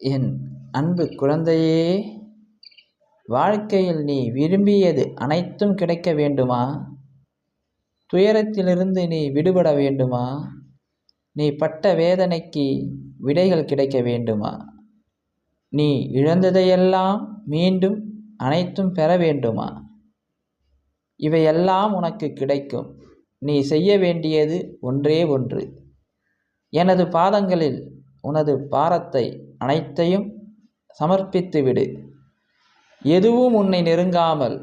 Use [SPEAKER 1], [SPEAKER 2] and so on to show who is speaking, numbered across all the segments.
[SPEAKER 1] என் அன்பு குழந்தையே வாழ்க்கையில் நீ விரும்பியது அனைத்தும் கிடைக்க வேண்டுமா? துயரத்திலிருந்து நீ விடுபட வேண்டுமா? நீ பட்ட வேதனைக்கு விடைகள் கிடைக்க வேண்டுமா? நீ இழந்ததையெல்லாம் மீண்டும் அனைத்தும் பெற வேண்டுமா? இவையெல்லாம் உனக்கு கிடைக்கும். நீ செய்ய வேண்டியது ஒன்றே ஒன்று. எனது பாதங்களில் உனது பாரத்தை அனைத்தையும் சமர்ப்பித்து விடு எதுவும் உன்னை நெருங்காமல்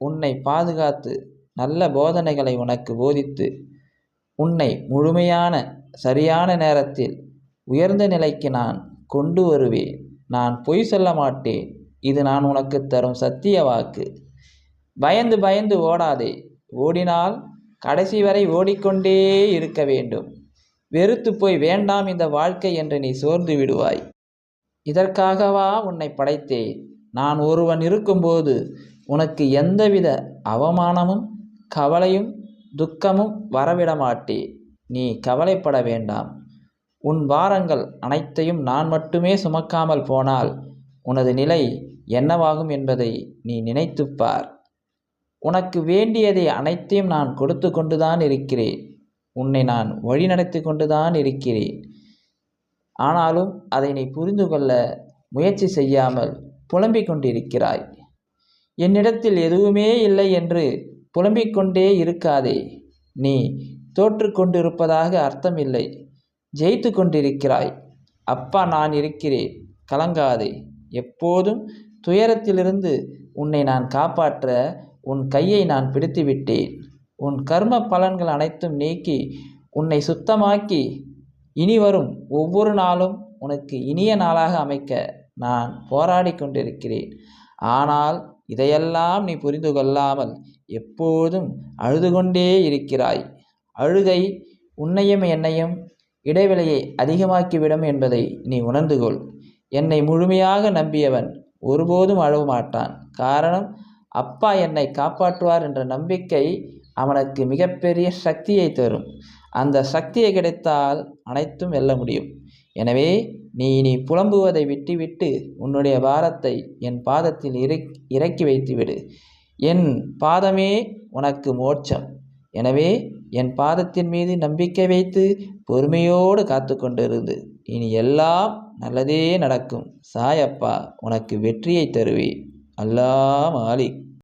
[SPEAKER 1] உன்னை பாதுகாத்து நல்ல போதனைகளை உனக்கு போதித்து உன்னை முழுமையான சரியான நேரத்தில் உயர்ந்த நிலைக்கு நான் கொண்டு வருவேன். நான் பொய் சொல்ல மாட்டேன். இது நான் உனக்கு தரும் சத்திய வாக்கு. பயந்து பயந்து ஓடாதே. ஓடினால் கடைசி வரை ஓடிக்கொண்டே இருக்க வேண்டும். வெறுத்து போய் வேண்டாம் இந்த வாழ்க்கை என்று நீ சோர்ந்து விடுவாய். இதற்காகவா உன்னை படைத்தேன்? நான் ஒருவன் இருக்கும்போது உனக்கு எந்தவித அவமானமும் கவலையும் துக்கமும் வரவிட மாட்டேன். நீ கவலைப்பட வேண்டாம். உன் வாரங்கள் அனைத்தையும் நான் மட்டுமே சுமக்காமல் போனால் உனது நிலை என்னவாகும் என்பதை நீ நினைத்துப்பார் உனக்கு வேண்டியதை அனைத்தையும் நான் கொடுத்து கொண்டுதான் இருக்கிறேன். உன்னை நான் வழிநடத்தி கொண்டுதான் இருக்கிறேன். ஆனாலும் அதை நீ புரிந்து கொள்ள முயற்சி செய்யாமல் புலம்பிக் கொண்டிருக்கிறாய். என்னிடத்தில் எதுவுமே இல்லை என்று புலம்பிக் கொண்டே இருக்காதே. நீ தோற்று கொண்டிருப்பதாக அர்த்தமில்லை. ஜெயித்து கொண்டிருக்கிறாய். அப்பா நான் இருக்கிறேன். கலங்காதே. எப்போதும் துயரத்திலிருந்து உன்னை நான் காப்பாற்ற உன் கையை நான் பிடித்து விட்டேன் உன் கர்ம பலன்கள் அனைத்தும் நீக்கி உன்னை சுத்தமாக்கி இனி வரும் ஒவ்வொரு நாளும் உனக்கு இனிய நாளாக அமைக்க நான் போராடி கொண்டிருக்கிறேன். ஆனால் இதையெல்லாம் நீ புரிந்து கொள்ளாமல் எப்போதும் அழுது கொண்டே இருக்கிறாய். அழுகை உன்னையும் என்னையும் இடைவெளியை அதிகமாக்கிவிடும் என்பதை நீ உணர்ந்து கொள். என்னை முழுமையாக நம்பியவன் ஒருபோதும் அழவு மாட்டான். காரணம் அப்பா என்னை காப்பாற்றுவார் என்ற நம்பிக்கை அவனுக்கு மிகப்பெரிய சக்தியை தரும். அந்த சக்தியை கிடைத்தால் அனைத்தும் வெல்ல முடியும். எனவே நீ இனி புலம்புவதை விட்டுவிட்டு உன்னுடைய பாரத்தை என் பாதத்தில் இறக் இறக்கி வைத்துவிடு. என் பாதமே உனக்கு மோட்சம். எனவே என் பாதத்தின் மீது நம்பிக்கை வைத்து பொறுமையோடு காத்து கொண்டிருந்து இனி எல்லாம் நல்லதே நடக்கும். சாயப்பா உனக்கு வெற்றியை தருவே அல்லா மாலிக்.